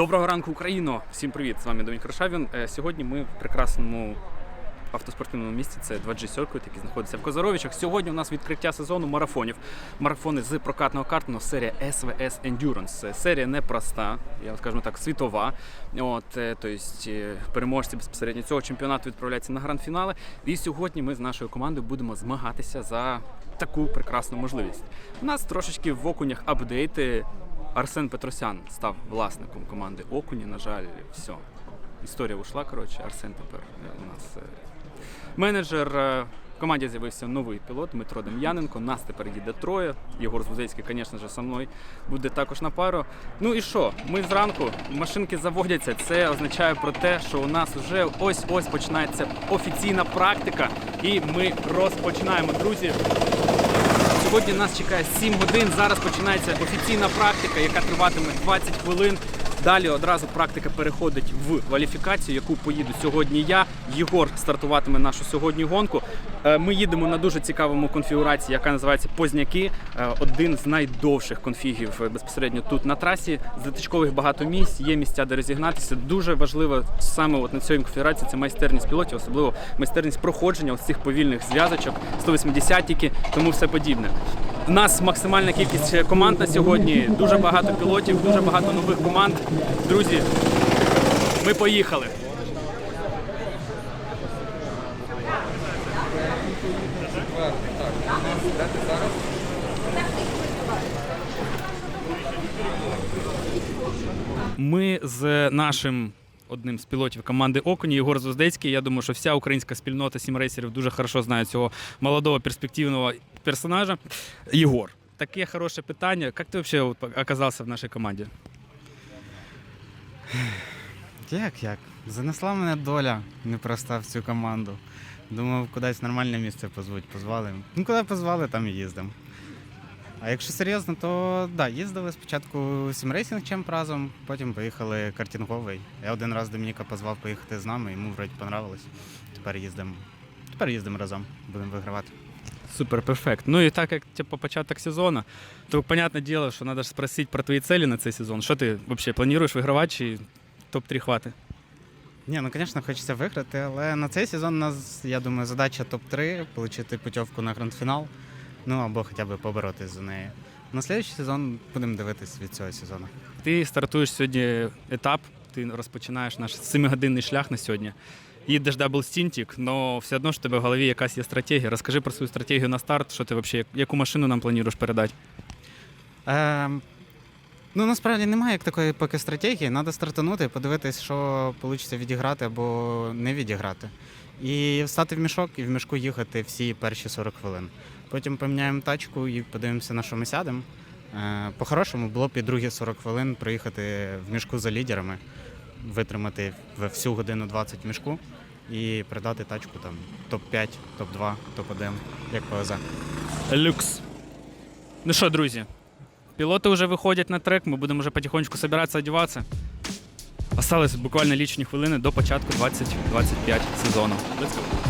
Доброго ранку, Україно! Всім привіт! З вами Домінік Рошавін. Е, Сьогодні ми в прекрасному автоспортивному місці. Це 2G Circuit, який знаходиться в Козаровичах. Сьогодні у нас відкриття сезону марафонів. Марафони з прокатного картного серія SVS Endurance. Це Серія непроста, я скажу так, світова. От, е, тобто е, переможці безпосередньо цього чемпіонату відправляються на гранд-фінали. І сьогодні ми з нашою командою будемо змагатися за таку прекрасну можливість. У нас трошечки в окунях апдейти. Арсен Петросян став власником команди Окуні. На жаль, все. Історія ушла. Коротше, Арсен тепер е, у нас е, менеджер. Е, В команді з'явився новий пілот Дмитро Дем'яненко. Нас тепер їде троє. Єгор Зузецький, звісно ж, со мною буде також на пару. Ну і що? Ми зранку машинки заводяться. Це означає про те, що у нас вже ось-ось починається офіційна практика, і ми розпочинаємо, друзі. Сьогодні нас чекає 7 годин. Зараз починається офіційна практика, яка триватиме 20 хвилин. Далі одразу практика переходить в кваліфікацію, яку поїду сьогодні я. Єгор стартуватиме нашу сьогодні гонку. Е, Ми їдемо на дуже цікавому конфігурації, яка називається Позняки. Е, Один з найдовших конфігів е, безпосередньо тут на трасі. Затичкових багато місць, є місця, де розігнатися. Дуже важливо саме от на цій конфігурації це майстерність пілотів, особливо майстерність проходження ось цих повільних зв'язочок, 180-тіки, тому все подібне. У нас максимальна кількість команд на сьогодні, дуже багато пілотів, дуже багато нових команд. Друзі, ми поїхали. Ми з нашим одним з пілотів команди Окуні Єгор Звоздецький. Я думаю, що вся українська спільнота сімрейсерів дуже хорошо знає цього молодого перспективного персонажа. Єгор, таке хороше питання. Як ти взагалі оказався в нашій команді? Як як? Занесла мене доля непроста в цю команду. Думав, кудись нормальне місце позвуть, позвали. Ну, куди позвали, там і їздимо. А якщо серйозно, то да, їздили спочатку сімрейсінг чемп разом, потім поїхали картинговий. Я один раз Домініка позвав поїхати з нами, йому вроді понравилось. Тепер їздимо. Тепер їздимо разом, будемо вигравати. Супер, перфект. Ну і так як типу, початок сезону, то понятне діло, що треба спросити про твої цілі на цей сезон. Що ти взагалі плануєш вигравати чи топ-3 хвати? Ні, ну звісно, хочеться виграти, але на цей сезон у нас, я думаю, задача топ-3 отримати путівку на гранд-фінал, ну або хоча б поборотись за неї. На наступний сезон будемо дивитись від цього сезону. Ти стартуєш сьогодні етап, ти розпочинаєш наш 7-годинний шлях на сьогодні. Їдеш дабл стінтік, але все одно ж тебе в голові якась є стратегія. Розкажи про свою стратегію на старт, що ти взагалі, яку машину нам плануєш передати? Ем, ну насправді немає як такої поки стратегії. Треба стартанути, подивитись, що вийде відіграти або не відіграти. І встати в мішок і в мішку їхати всі перші 40 хвилин. Потім поміняємо тачку і подивимося, на що ми сядемо. Е, По-хорошому було б і другі 40 хвилин проїхати в мішку за лідерами, витримати всю годину 20 в мішку і передати тачку там топ-5, топ-2, топ-1, як повезе. Люкс. Ну що, друзі, пілоти вже виходять на трек, ми будемо вже потихонечку збиратися, одягатися. Осталось буквально лічені хвилини до початку 2025 сезону. Let's go.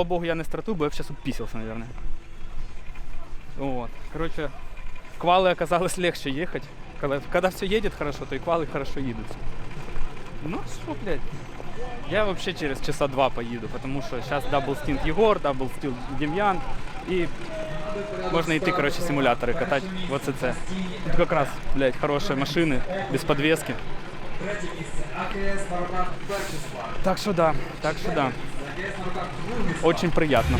Слава богу, я не стартую, бо я б сейчас уписался, наверное. Вот. Короче, квалы оказалось легче ехать. Когда, когда все едет хорошо, то и квалы хорошо едут. Ну что, блядь. Я вообще через часа два поеду, потому что сейчас дабл стинт Егор, дабл стил Демьян. И можно идти, короче, симуляторы катать в ОЦЦ. Тут как раз, блядь, хорошие машины, без подвески. Так что да, так что да. Очень приятно.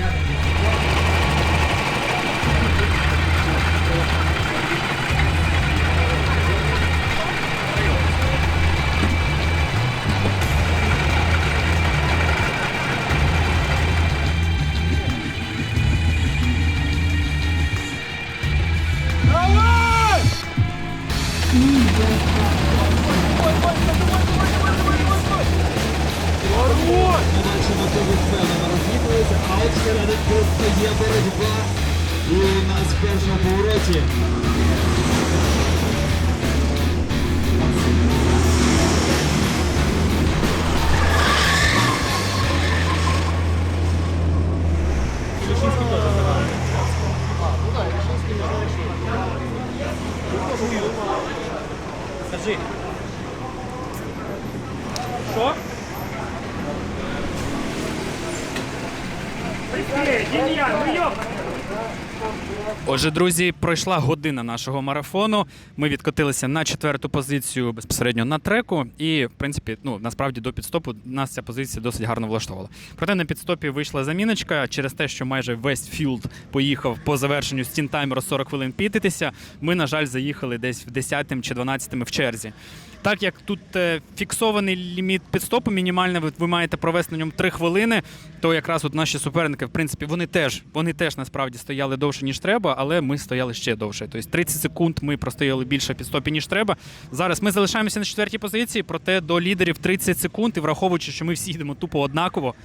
Отже, друзі, пройшла година нашого марафону. Ми відкотилися на четверту позицію безпосередньо на треку. І, в принципі, ну насправді до підстопу нас ця позиція досить гарно влаштовувала. Проте на підстопі вийшла заміночка через те, що майже весь філд поїхав по завершенню стін-таймеру 40 хвилин пітитися. Ми, на жаль, заїхали десь в 10 чи 12 в черзі. Так як тут е, фіксований ліміт підстопу, мінімальний, ви, маєте провести на ньому 3 хвилини, то якраз от наші суперники, в принципі, вони теж, вони теж насправді стояли довше, ніж треба, але ми стояли ще довше. Тобто 30 секунд ми простояли більше підстопі, ніж треба. Зараз ми залишаємося на четвертій позиції, проте до лідерів 30 секунд, і враховуючи, що ми всі йдемо тупо однаково.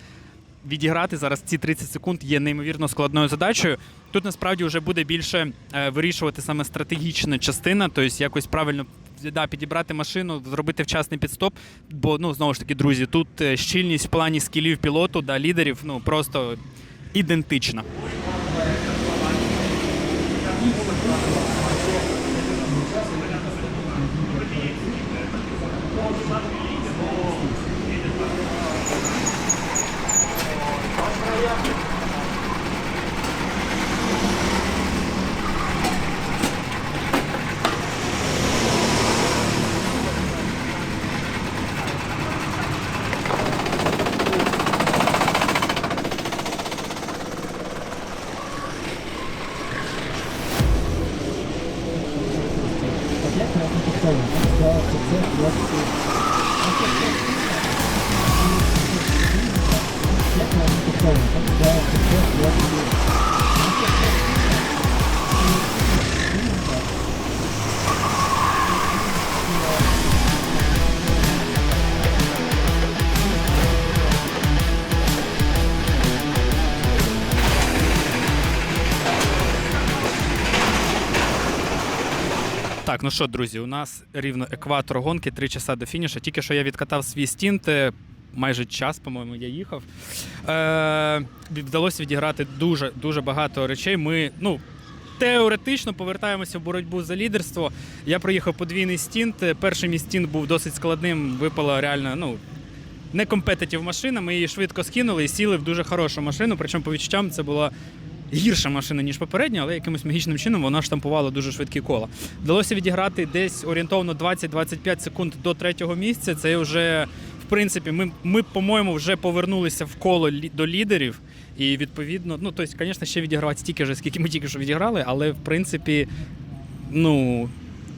Відіграти зараз ці 30 секунд є неймовірно складною задачею. Тут насправді вже буде більше е, вирішувати саме стратегічна частина, тобто якось правильно да, підібрати машину, зробити вчасний підстоп. Бо ну знову ж таки, друзі, тут е, щільність в плані скілів пілоту да лідерів ну просто ідентична. Так, ну що, друзі, у нас рівно екватор гонки, 3 часа до фінішу. Тільки що я відкатав свій стінт, е, майже час, по-моєму, я їхав. Е, вдалося відіграти дуже дуже багато речей. Ми, ну. Теоретично повертаємося в боротьбу за лідерство. Я проїхав подвійний стінт. Перший мій стінт був досить складним. Випала реально, ну, не компетитів машина. Ми її швидко скинули і сіли в дуже хорошу машину. Причому по відчуттям це була гірша машина, ніж попередня, але якимось магічним чином вона штампувала дуже швидкі кола. Вдалося відіграти десь орієнтовно 20-25 секунд до третього місця. Це вже, в принципі, ми, ми по-моєму, вже повернулися в коло до лідерів. І відповідно, ну тобто, звісно, ще відігравати стільки ж, скільки ми тільки що відіграли, але в принципі, ну.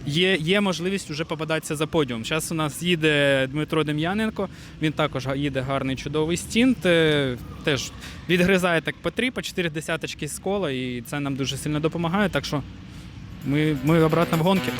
Є, є можливість вже попадатися за подіум. Зараз у нас їде Дмитро Дем'яненко, він також їде гарний чудовий стінт. е, Теж відгризає так по 3, по 4 десяточки з кола, і це нам дуже сильно допомагає. Так що ми, ми обратно в гонки.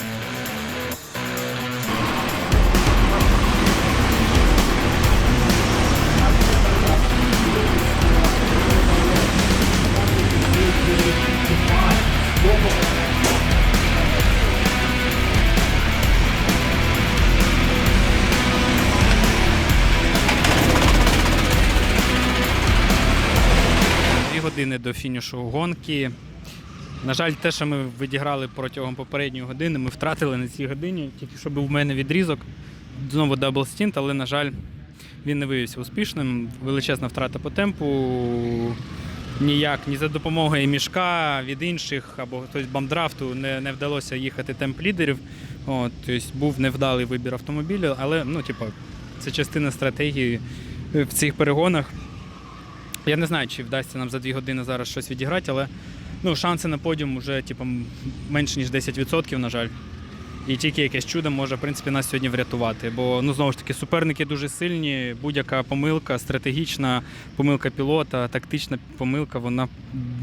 До фінішу гонки. На жаль, те, що ми відіграли протягом попередньої години, ми втратили на цій годині, тільки що був у мене відрізок. Знову дабл стінт, але, на жаль, він не виявився успішним. Величезна втрата по темпу. Ніяк ні за допомогою мішка від інших або хтось бамдрафту не, не вдалося їхати темп лідерів. От, тобто був невдалий вибір автомобіля, але ну, типу, це частина стратегії в цих перегонах. Я не знаю, чи вдасться нам за дві години зараз щось відіграти, але ну, шанси на подіум вже типу, менше, ніж 10%, на жаль. І тільки якесь чудо може, в принципі, нас сьогодні врятувати. Бо ну, знову ж таки, суперники дуже сильні, будь-яка помилка, стратегічна помилка пілота, тактична помилка, вона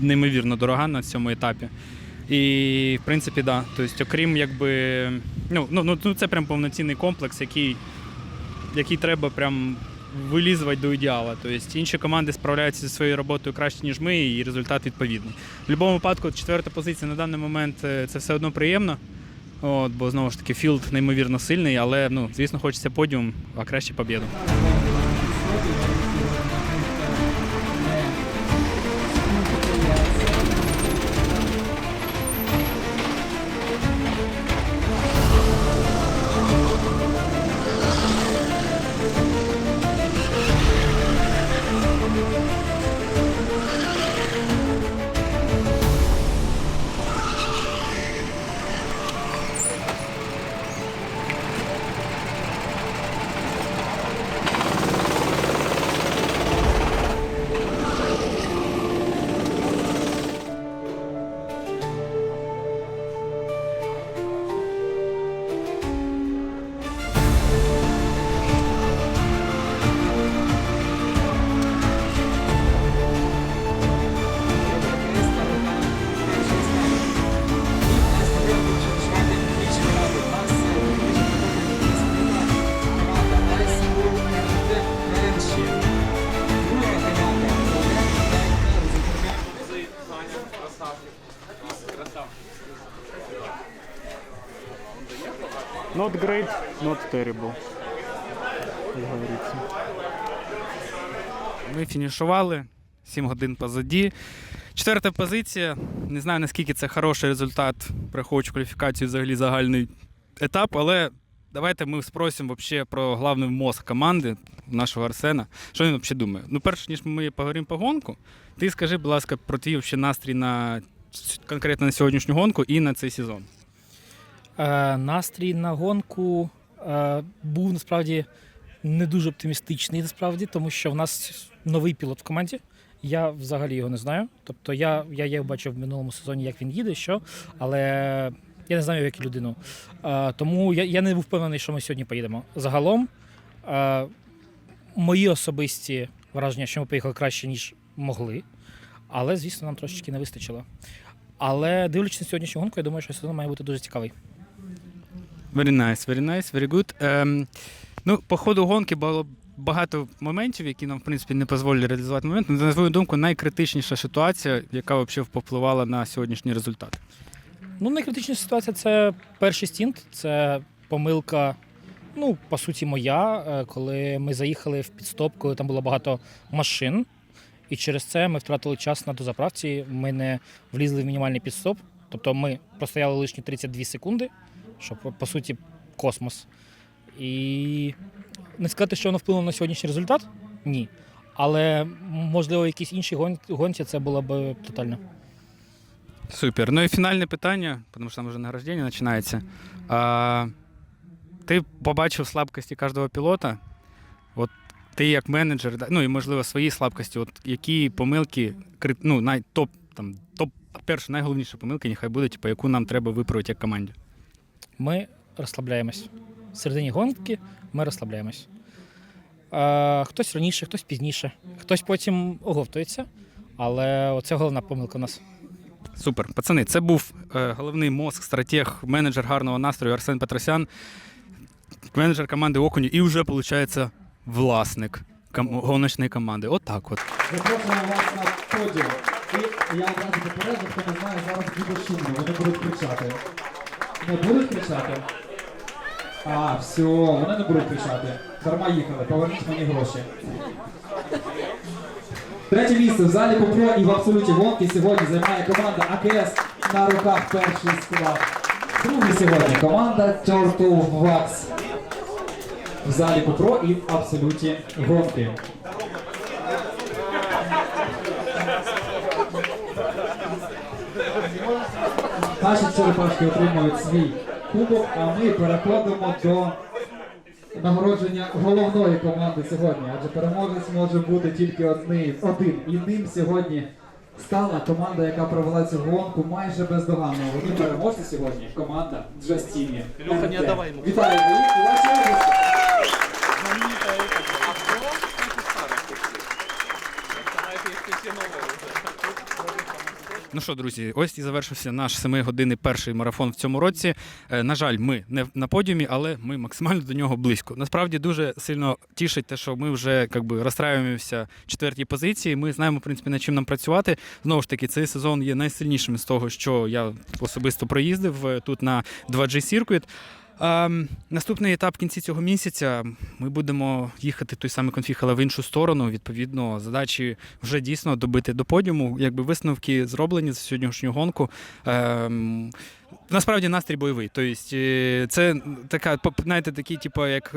неймовірно дорога на цьому етапі. І, в принципі, да. Тобто, окрім якби. Ну, ну, ну, це прям повноцінний комплекс, який, який треба прям вилізувати до ідеала. Тобто інші команди справляються зі своєю роботою краще, ніж ми, і результат відповідний. В будь-якому випадку, четверта позиція на даний момент е, це все одно приємно. От, бо знову ж таки філд неймовірно сильний, але ну, звісно, хочеться подіум, а краще побіду. Not great, not terrible. Як говориться. Ми фінішували 7 годин позаді. Четверта позиція. Не знаю, наскільки це хороший результат, враховуючи кваліфікацію взагалі загальний етап, але давайте ми спросимо про головний мозг команди нашого Арсена. Що він взагалі думає? Ну, перш ніж ми поговоримо по гонку, ти скажи, будь ласка, про твій настрій на конкретно на сьогоднішню гонку і на цей сезон. Е, настрій на гонку е, був насправді не дуже оптимістичний, насправді, тому що в нас новий пілот в команді. Я взагалі його не знаю. Тобто я, я, я бачив в минулому сезоні, як він їде, що, але я не знаю, як людину. Е, тому я, я не був впевнений, що ми сьогодні поїдемо. Загалом, мої особисті враження, що ми поїхали краще, ніж могли. Але, звісно, нам трошечки не вистачило. Але дивлячись на сьогоднішню гонку, я думаю, що сезон має бути дуже цікавий. Very nice, very nice, very good. Ем, ну, по ходу гонки було багато моментів, які нам, в принципі, не дозволили реалізувати момент. На твою думку, найкритичніша ситуація, яка взагалі повпливала на сьогоднішній результат. Ну, найкритичніша ситуація це перший стінт, це помилка, ну, по суті, моя, е, коли ми заїхали в підстоп, коли там було багато машин. І через це ми втратили час на дозаправці. Ми не влізли в мінімальний підстоп. Тобто ми простояли лишні 32 секунди, що по, суті космос. І не сказати, що воно вплинуло на сьогоднішній результат? Ні. Але можливо, іншій гон- гонці це було б тотально. Супер. Ну і фінальне питання, тому що там вже награждення починається. А, ти побачив слабкості кожного пілота. От ти як менеджер, ну і можливо свої слабкості, от які помилки, ну, най, там, топ, перша, найголовніша помилка, нехай буде, типу, яку нам треба виправити як команді. Ми розслабляємось. В середині гонки ми розслабляємось. Е, хтось раніше, хтось пізніше, хтось потім оговтується. Але оце головна помилка у нас. Супер. Пацани, це був е, головний мозк, стратег, менеджер гарного настрою Арсен Петросян, менеджер команди Окуні і вже, виходить, власник ком- гоночної команди. От так от. Запрошуємо вас на подіум. І я одразу попереджу, хто не знає, зараз буде шумно, вони будуть кричати. Не будуть кричати? А, все, вони не будуть кричати. Дарма їхали, поверніть мені гроші. Третє місце в залі Попро і в абсолюті гонки сьогодні займає команда АКС на руках перший склад. Друге сьогодні команда Turtle Wax в залі Попро і в абсолюті гонки. Наші черепашки отримують свій кубок, а ми переходимо до нагородження головної команди сьогодні. Адже переможець може бути тільки одний, один. І ним сьогодні стала команда, яка провела цю гонку майже бездоганно. Вони переможці сьогодні. Команда Джастіні. Вітаємо Ну що, друзі, ось і завершився наш семигодинний перший марафон в цьому році. Е, На жаль, ми не на подіумі, але ми максимально до нього близько. Насправді дуже сильно тішить те, що ми вже як би розстраюємося в четвертій позиції. Ми знаємо, в принципі, над чим нам працювати. Знову ж таки, цей сезон є найсильнішим з того, що я особисто проїздив е, тут на 2G Circuit. Ем, наступний етап в кінці цього місяця ми будемо їхати той самий конфіг, але в іншу сторону. Відповідно, задачі вже дійсно добити до подіуму. Якби висновки зроблені за сьогоднішню гонку. Ем, насправді настрій бойовий. Тобто, е, це така, знаєте, такий, типу, як.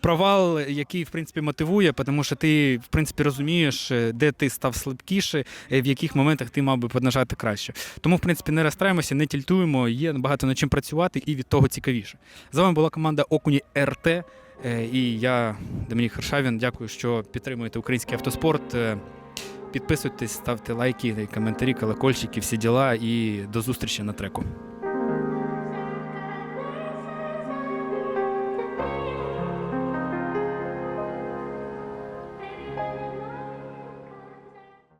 Провал, який в принципі мотивує, тому що ти в принципі розумієш, е, де ти став слабкіше, е, в яких моментах ти мав би поднажати краще. Тому, в принципі, не розстраємося, не тільтуємо, є багато над чим працювати, і від того цікавіше. З вами була команда Окуні РТ. е, І я, Домінік Харшавін, дякую, що підтримуєте український автоспорт. Підписуйтесь, ставте лайки, коментарі, колокольчики, всі діла і до зустрічі на треку.